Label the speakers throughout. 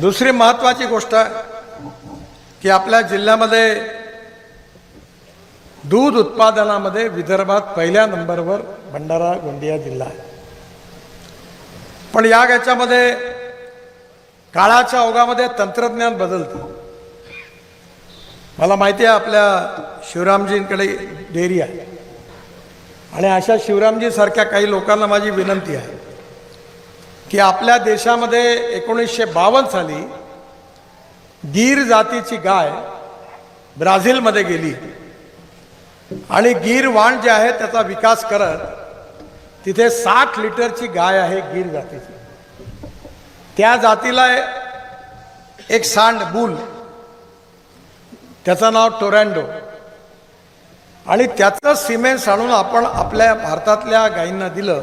Speaker 1: दुसरी महत्वाची गोष्ट की आपल्या जिल्ह्यामध्ये दूध उत्पादनामध्ये विदर्भात पहिल्या नंबरवर भंडारा गोंदिया जिल्हा आहे. पण या याच्यामध्ये काळाच्या ओघामध्ये तंत्रज्ञान बदलतं. मला माहिती आहे आपल्या शिवरामजींकडे डेअरी आहे. आणि अशा शिवरामजीसारख्या काही लोकांना माझी विनंती आहे. की आपल्या देशामध्ये एकोणीसशे बावन्न साली गीर जातीची गाय ब्राझीलमध्ये गेली आणि गीर वाण जे आहे त्याचा विकास करत तिथे साठ लिटरची गाय आहे गीर जातीची. त्या जातीला एक सांड बुल. त्याचं नाव टोरॅन्डो आणि त्याचं सिमेंट आणून आपण आपल्या भारतातल्या गायींना दिलं.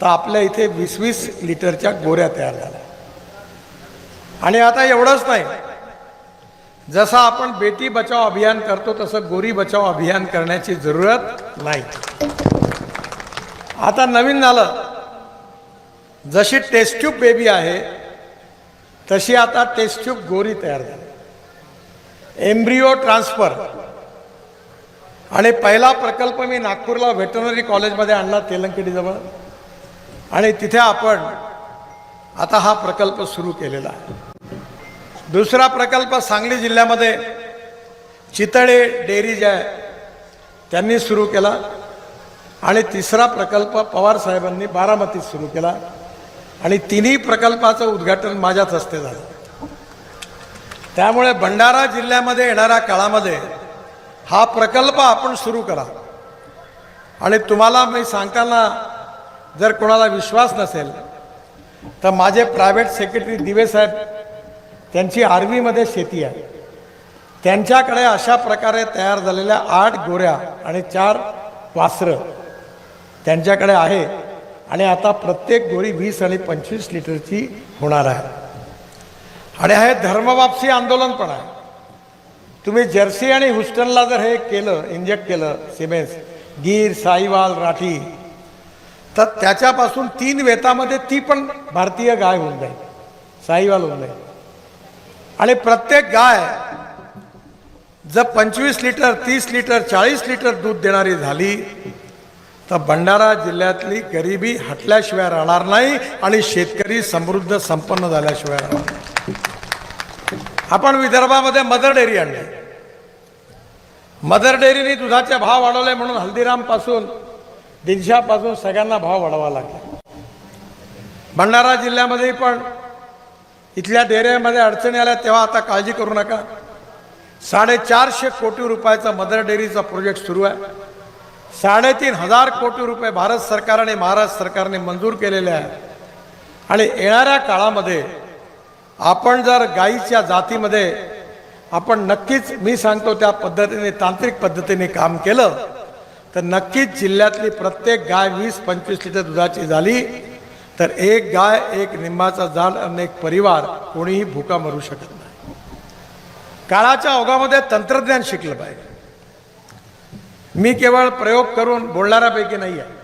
Speaker 1: तर आपल्या इथे वीस वीस लिटरच्या गोऱ्या तयार झाल्या. आणि आता एवढंच नाही. जसं आपण बेटी बचाव अभियान करतो तसं गोरी बचाव अभियान करण्याची जरूरत नाही. आता नवीन झालं. जशी टेस्ट्यूब बेबी आहे तशी आता टेस्ट्यूब गोरी तयार झाली. एम्ब्रिओ ट्रान्सफर आणि पहिला प्रकल्प मी नागपूरला व्हेटनरी कॉलेजमध्ये आणला तेलंकेडीजवळ आणि तिथे आपण आता हा प्रकल्प सुरू केलेला आहे. दुसरा प्रकल्प सांगली जिल्ह्यामध्ये चितळे डेअरी जे आहे त्यांनी सुरू केला. आणि तिसरा प्रकल्प पवार साहेबांनी बारामतीत सुरू केला. आणि तिन्ही प्रकल्पाचं उद्घाटन माझ्याच हस्ते झालं. त्यामुळे भंडारा जिल्ह्यामध्ये येणाऱ्या काळामध्ये हा प्रकल्प आपण सुरू करा. आणि तुम्हाला मी सांगताना जर कोणाला विश्वास नसेल तर माझे प्रायव्हेट सेक्रेटरी दिवे साहेब त्यांची आर्वीमध्ये शेती आहे. त्यांच्याकडे अशा प्रकारे तयार झालेल्या आठ गोऱ्या आणि चार वासरं त्यांच्याकडे आहे आणि आता प्रत्येक गोरी वीस आणि पंचवीस लिटरची होणार आहे. आणि हे धर्मवापसी आंदोलन पण आहे. तुम्ही जर्सी आणि हुस्टनला जर हे केलं इंजेक्ट केलं सिमेंस गीर साईवाल राठी तर त्याच्यापासून तीन वेतामध्ये ती पण भारतीय गाय होऊन जाईल. साईवाल होऊन जाईल. आणि प्रत्येक गाय जर पंचवीस लिटर तीस लिटर चाळीस लिटर दूध देणारी झाली तर भंडारा जिल्ह्यातली गरिबी हटल्याशिवाय राहणार नाही आणि शेतकरी समृद्ध संपन्न झाल्याशिवाय राहणार आपण विदर्भामध्ये मदर डेअरी आणली. मदर डेअरीने दुधाचे भाव वाढवले म्हणून हल्दीराम दीडशापासून दिनशापासून सगळ्यांना भाव वाढवा लागला. भंडारा जिल्ह्यामध्ये पण इथल्या डेअऱ्यामध्ये अडचणी आल्या तेव्हा आता काळजी करू नका. साडेचारशे कोटी रुपयाचा मदर डेअरीचा प्रोजेक्ट सुरू आहे. साडेतीन हजार कोटी रुपये भारत सरकार आणि महाराष्ट्र सरकारने मंजूर केलेले आहे. आणि येणाऱ्या काळामध्ये आपण जर गाईच्या जातीमध्ये आपण नक्कीच मी सांगतो त्या पद्धतीने तांत्रिक पद्धतीने काम केलं तर नक्कीच जिल्ह्यातली प्रत्येक गाय वीस पंचवीस लिटर दुधाची झाली तर एक गाय एक निंबाचा झाड आणि एक परिवार कोणीही भुका मरू शकत नाही. काळाच्या ओघामध्ये तंत्रज्ञान शिकलं पाहिजे. मी केवळ प्रयोग करून बोलणाऱ्यापैकी नाही आहे